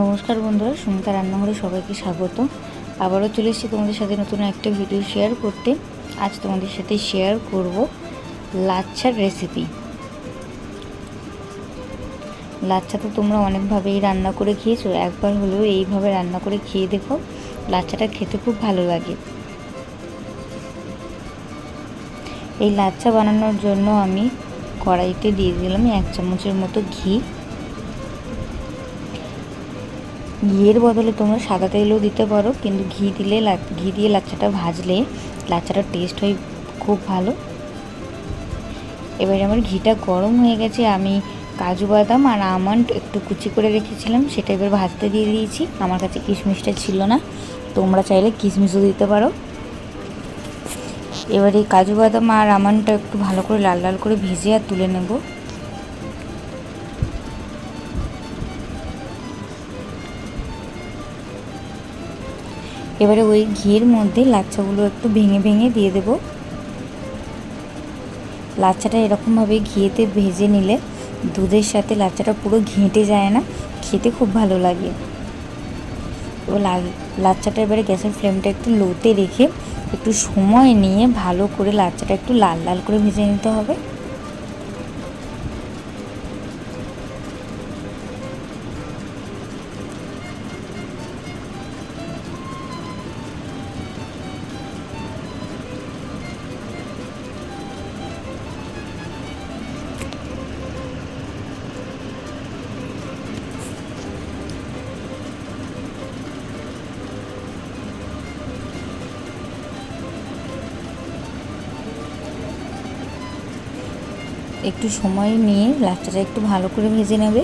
নমস্কার বন্ধুরা, সুমিতা রান্নাঘরে সবাইকে স্বাগত। আবারও চলে এসেছি তোমাদের সাথে নতুন একটা ভিডিও শেয়ার করতে। আজ তোমাদের সাথে শেয়ার করব লাচ্ছার রেসিপি লাচ্ছা তো তোমরা অনেকভাবেই রান্না করে খেয়েছো, একবার হলেও এইভাবে রান্না করে খেয়ে দেখো, লাচ্ছাটা খেতে খুব ভালো লাগে। এই লাচ্ছা বানানোর জন্য আমি কড়াইতে দিয়ে দিলাম এক চামচের মতো ঘি। ঘিয়ের বদলে তোমরা সাদা তেলও দিতে পারো, কিন্তু ঘি দিলে ঘি দিয়ে লাচ্চাটা ভাজলে লাচ্চাটার টেস্ট হয় খুব ভালো। এবারে আমার ঘিটা গরম হয়ে গেছে, আমি কাজু বাদাম আর আমন্ড একটু কুচি করে রেখেছিলাম, সেটা এবার ভাজতে দিয়ে দিয়েছি। আমার কাছে কিশমিশটা ছিল না, তোমরা চাইলে কিশমিশও দিতে পারো। এবারে কাজু বাদাম আর আমন্ডটা একটু ভালো করে লাল লাল করে ভেজে আর তুলে নেব। এবারে ওই ঘিয়ের মধ্যে লাচ্ছাগুলো একটু ভেঙে ভেঙে দিয়ে দেব। লাচ্ছাটা এরকমভাবে ঘিয়েতে ভেজে নিলে দুধের সাথে লাচ্ছাটা পুরো ঘেঁটে যায় না, খেতে খুব ভালো লাগে। ও লাচ্চাটা এবারে গ্যাসের ফ্লেমটা একটু লোতে রেখে একটু সময় নিয়ে ভালো করে লাচ্চাটা একটু লাল লাল করে ভেজে নিতে হবে। একটু সময় নিয়ে লাচ্চাটা একটু ভালো করে ভেজে নেবে।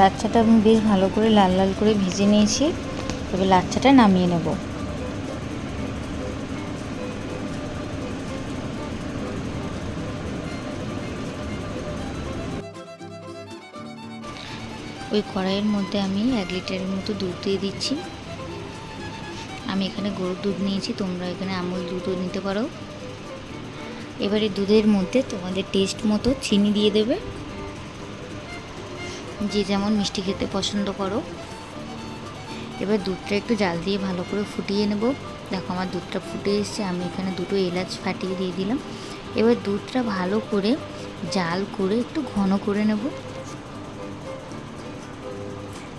লাচ্চাটা আমি বেশ ভালো করে লাল লাল করে ভেজে নিয়েছি। এবার লাচ্চাটা নামিয়ে নেব। ওই কড়াইয়ের মধ্যে আমি এক লিটারের মতো দুধ দিয়ে দিচ্ছি। আমি এখানে গরুর দুধ নিয়েছি, তোমরা এখানে আমুল দুধও নিতে পারো। এবারে দুধের মধ্যে তোমাদের টেস্ট মতো চিনি দিয়ে দেবে। যে যেমন মিষ্টি খেতে পছন্দ করো। এবার দুধটা একটু জাল দিয়ে ভালো করে ফুটিয়ে নেব। দেখো আমার দুধটা ফুটে এসছে, আমি এখানে দুটো এলাচ ফাটিয়ে দিয়ে দিলাম। এবার দুধটা ভালো করে জাল করে একটু ঘন করে নেব।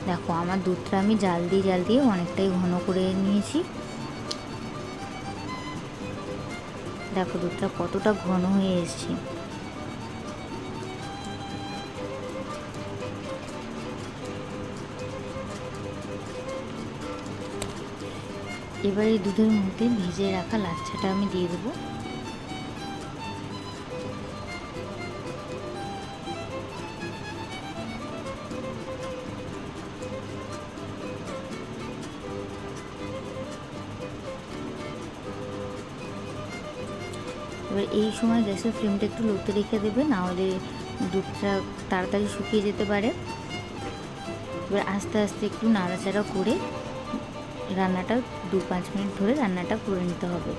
দেখো আমার দুধটা আমি জাল দিয়ে জাল দিয়ে অনেকটাই ঘন করে নিয়েছি। দেখো দুধটা কতটা ঘন হয়ে এসছে। এবার এই দুধের মধ্যে ভিজে রাখা লাচ্ছাটা আমি দিয়ে দেবো। এবার এই সময় গ্যাসের ফ্লেমটা একটু লোতে রেখে দেবে নাহলে দুধটা তাড়াতাড়ি শুকিয়ে যেতে পারে। এবার আস্তে আস্তে একটু নাড়াচাড়া করে রান্নাটা দু পাঁচ মিনিট ধরে রান্নাটা করে নিতে হবে।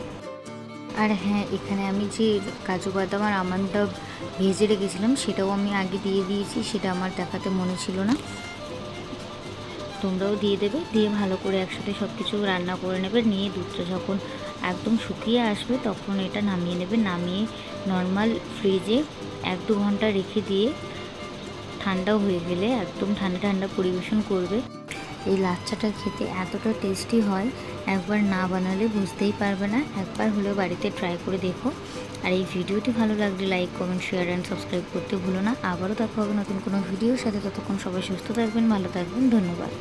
আর হ্যাঁ এখানে আমি যে কাজু বাদাম আর আমন্ডটা ভেজে রেখেছিলাম, সেটাও আমি আগে দিয়ে দিয়েছি, সেটা আমার দেখাতে মনে ছিল না। তোমরাও দিয়ে দেবে, দিয়ে ভালো করে একসাথে সব কিছু রান্না করে নেবে, নিয়ে দুধটা যখন একদম শুকিয়ে আসবে, তখন এটা নামিয়ে নেবে, নামিয়ে নর্মাল ফ্রিজে এক দু ঘণ্টা রেখে দিয়ে ঠান্ডা হয়ে গেলে একদম ঠান্ডা ঠান্ডা পরিবেশন করবে। এই লাচ্ছাটা খেতে এতটা টেস্টি হয়, একবার না বানালে বুঝতেই পারবে না। একবার হলেও বাড়িতে ট্রাই করে দেখো। আর এই ভিডিওটি ভালো লাগলে like comment share and subscribe করতে ভুলো না। আবারও দেখা হবে নতুন কোনো ভিডিওর সাথে। ততক্ষণ সবাই সুস্থ থাকবেন, ভালো থাকবেন। ধন্যবাদ।